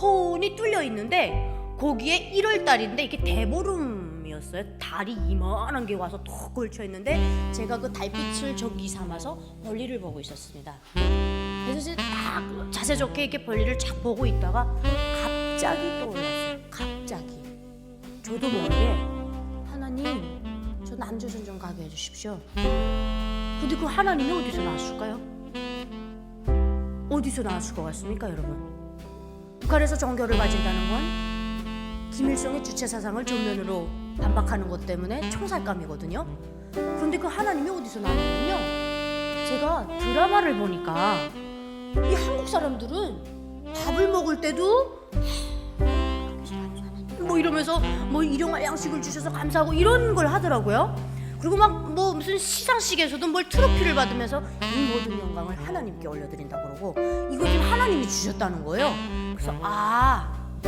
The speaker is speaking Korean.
혼이 뚫려 있는데 거기에 1월 달인데 이게 대보름이었어요. 달이 이만한 게 와서 톡 걸쳐 있는데 제가 그 달빛을 적기 삼아서 벌리를 보고 있었습니다. 그래서 딱 자세 좋게 이렇게 벌리를 쫙 보고 있다가 갑자기 떠올랐어요. 갑자기. 저도 모르게 하나님 저 남조선 좀 가게 해주십시오. 근데 그 하나님이 어디서 나왔을까요? 어디서 나왔을 것 같습니까, 여러분? 북한에서 종교를 가진다는 건 김일성의 주체 사상을 전면으로 반박하는 것 때문에 총살감이거든요. 그런데 그 하나님이 어디서 나왔냐면요. 제가 드라마를 보니까 이 한국 사람들은 밥을 먹을 때도 뭐 이러면서 뭐 일용할 양식을 주셔서 감사하고 이런 걸 하더라고요. 그리고 막 뭐 무슨 시상식에서도 뭘 트로피를 받으면서 이 모든 영광을 하나님께 올려드린다 그러고 이거 지금 하나님이 주셨다는 거예요. 그래서 아